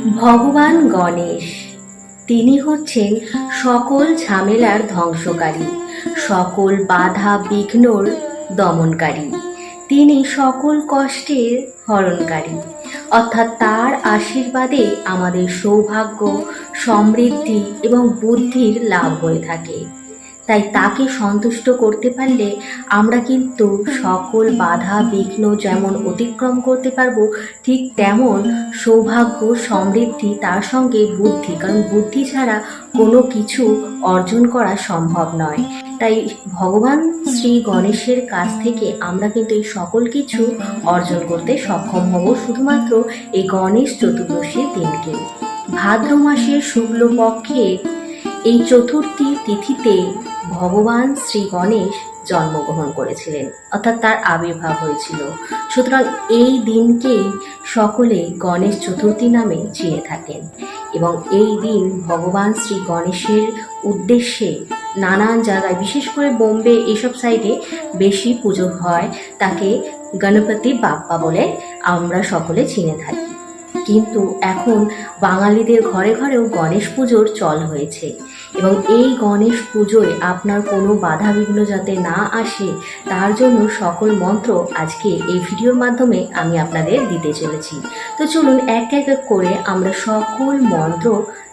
ভগবান গণেশ। তিনি হচ্ছেন সকল ঝামেলার ধ্বংসকারী, সকল বাধা বিঘ্নর দমনকারী। তিনি সকল কষ্টের হরণকারী। অর্থাৎ তার আশীর্বাদে আমাদের সৌভাগ্য, সমৃদ্ধি এবং বুদ্ধির লাভ হয়ে থাকে। তাই তাকে সন্তুষ্ট করতে পারলে আমরা কিন্তু সকল বাধা, বিঘ্ন যেমন অতিক্রম করতে পারব, ঠিক তেমন সৌভাগ্য, সমৃদ্ধি তার সঙ্গে বুদ্ধি, কারণ বুদ্ধি ছাড়া কোনো কিছু অর্জন করা সম্ভব নয়। তাই ভগবান শ্রী গণেশের কাছ থেকে আমরা কিন্তু এই সকল কিছু অর্জন করতে সক্ষম হব শুধুমাত্র এই গণেশ চতুর্দশীর দিনকে। ভাদ্র মাসের শুক্লপক্ষের এই চতুর্থী তিথিতে ভগবান শ্রী গণেশ জন্মগ্রহণ করেছিলেন, অর্থাৎ তার আবির্ভাব হয়েছিল। সুতরাং এই দিনকেই সকলে গণেশ চতুর্থী নামে চিনে থাকেন এবং এই দিন ভগবান শ্রী গণেশের উদ্দেশ্যে নানান জায়গায়, বিশেষ করে বোম্বে এইসব সাইডে বেশি পুজো হয়, তাকে গণপতি বাপ্পা বলে আমরা সকলে চিনে থাকি। কিন্তু এখন বাঙালিদের ঘরে ঘরেও গণেশ পুজোর চল হয়েছে। এবং এই গণেশ পুজোয় আপনার কোনো বাধা বিঘ্ন যাতে না আসে, তার জন্য সকল মন্ত্র আজকে এই ভিডিওর মাধ্যমে আমি আপনাদের দিতে চলেছি। তো চলুন এক এক করে আমরা সকল মন্ত্র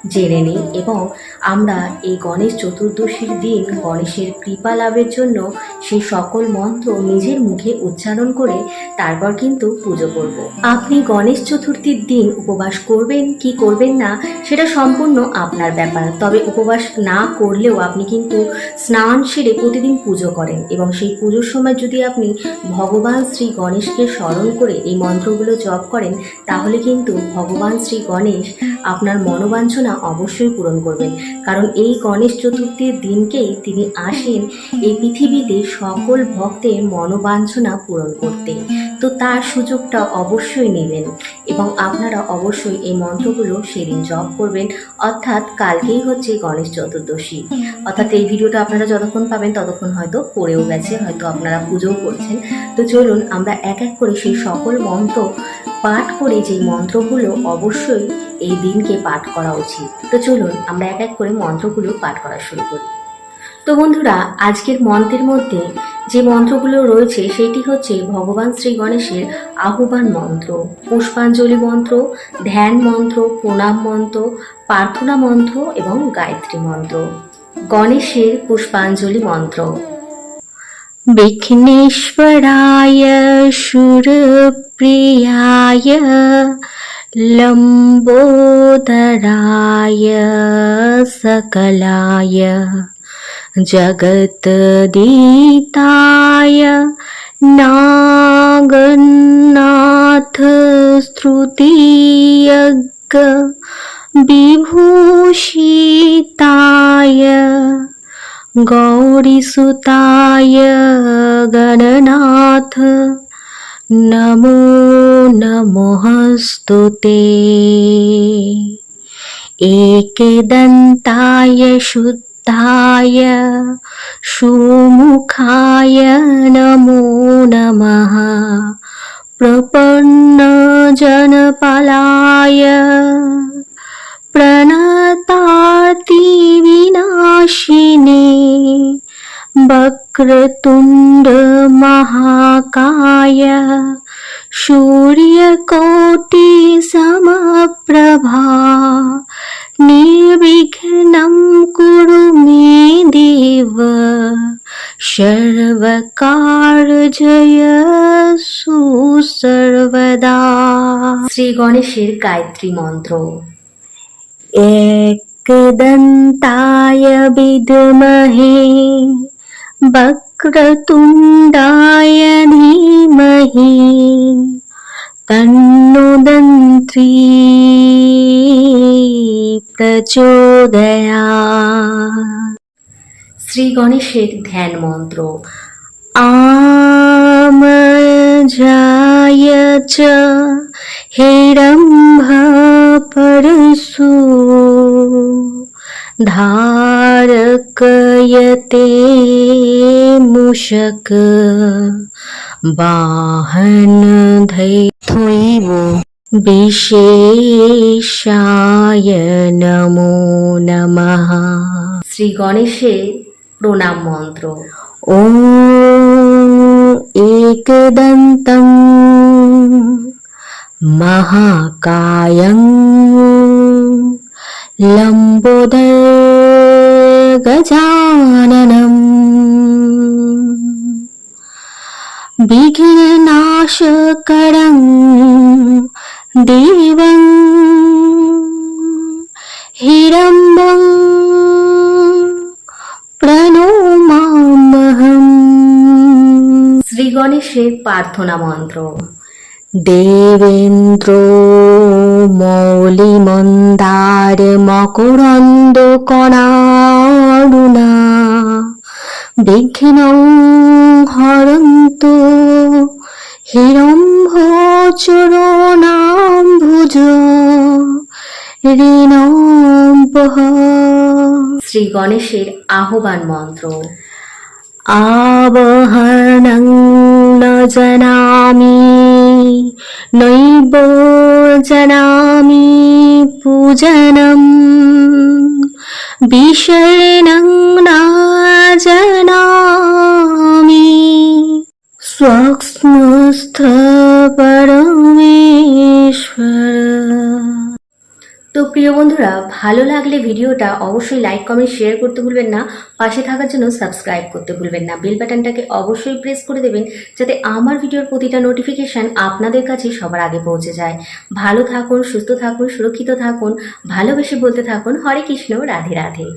জেনে নিই এবং আমরা এই গণেশ চতুর্দশীর দিন গণেশের কৃপা লাভের জন্য সেই সকল মন্ত্র নিজের মুখে উচ্চারণ করে তারপর কিন্তু পুজো করব। আপনি গণেশ চতুর্থীর দিন উপবাস করবেন, কি করবেন না, সেটা সম্পূর্ণ আপনার ব্যাপার। তবে উপবাস না করলেও আপনি কিন্তু স্নান সেরে প্রতিদিন পুজো করেন এবং সেই পুজোর সময় যদি আপনি ভগবান শ্রী গণেশকে স্মরণ করে এই মন্ত্রগুলো জপ করেন, তাহলে কিন্তু ভগবান শ্রী গণেশ আপনার মনোবাঞ্ছনা অবশ্যই পূরণ করবেন। কারণ এই গণেশ চতুর্থীর দিনকেই তিনি আসেন এই পৃথিবীতে সকল ভক্তের মনোবাঞ্ছনা পূরণ করতে। তো তার সুযোগটা অবশ্যই নেবেন এবং আপনারা অবশ্যই এই মন্ত্রগুলো সেদিন জপ করবেন। অর্থাৎ কালকেই হচ্ছে গণেশ চতুর্দশী। অর্থাৎ এই ভিডিওটা আপনারা যতক্ষণ পাবেন ততক্ষণ হয়তো পড়েও গেছে হয়তো আপনারা পুজোও করছেন। তো চলুন আমরা এক এক করে সেই সকল মন্ত্র পাঠ করে যে মন্ত্রগুলো অবশ্যই এই দিনকে পাঠ করা উচিত। তো চলুন আমরা এক এক করে মন্ত্রগুলো পাঠ করা শুরু করি। তো বন্ধুরা আজকের মন্ত্রের মধ্যে যে মন্ত্রগুলো রয়েছে সেটি হচ্ছে ভগবান শ্রী গণেশের আহ্বান মন্ত্র পুষ্পাঞ্জলি মন্ত্র ধ্যান মন্ত্র প্রণাম মন্ত্র প্রার্থনা মন্ত্র এবং গায়ত্রী মন্ত্র গণেশের পুষ্পাঞ্জলি মন্ত্র বিঘ্নেশ্বরায় সুরপ্রিয়ায় লম্বোদরায় सकलाय जगतदीताय नागन्नाथ स्तुतियज्ञ विभूषिताय गौरीसुताय गणनाथ नमो नमोऽस्तु ते। एकदन्ताय शुद्धाय सुमुखाय नमो नमः। प्रपन्नजनपालाय प्रणतातिविनाशिने। वक्रतुण्डमहाकाय। सूर्यकोटिसमप्रभा। निर्विघ्नं সর্বকার্যয়সু সর্বদা শ্রী গণেশের গায়ত্রী মন্ত্র एकदन्ताय विद्महे वक्रतुण्डाय धीमहि तन्नो दन्त्री प्रचोदयात् শ্রী গণেশের ধ্যান মন্ত্র হেরম্ভ পরশু ধারকয়তে মূষক বাহন ধৈব বিশেষায় নমো নমঃ শ্রী গণেশের প্রণাম মন্ত্র ॐ एकदन्तम् महाकायम् लम्बुद गजाननम् विघिननाशकरं देवं हिरम्बं শ্রী গণেশের প্রার্থনা মন্ত্র। দেবেন্দ্র মৌলিমন্দার মকরন্দ কণারুণা বিঘ্ন হরন্ত হিরম্ভ চরণাম্ভুজ ঋণম্বহ শ্রী গণেশের আহ্বান মন্ত্র। আবহনং ন জানামি নৈব জানামি পূজনম বিশর্ণং না জানামি স্বস্মস্থ পরমেশ্বর তো প্রিয় বন্ধুরা, ভালো লাগলে ভিডিওটা অবশ্যই লাইক কমেন্ট শেয়ার করতে ভুলবেন না। পাশে থাকার জন্য সাবস্ক্রাইব করতে ভুলবেন না। বেল বাটনটাকে অবশ্যই প্রেস করে দেবেন, যাতে আমার ভিডিওর প্রতিটা নোটিফিকেশান আপনাদের কাছে সবার আগে পৌঁছে যায়। ভালো থাকুন, সুস্থ থাকুন, সুরক্ষিত থাকুন, ভালোবেসে বলতে থাকুন, হরে কৃষ্ণ, রাধে রাধে।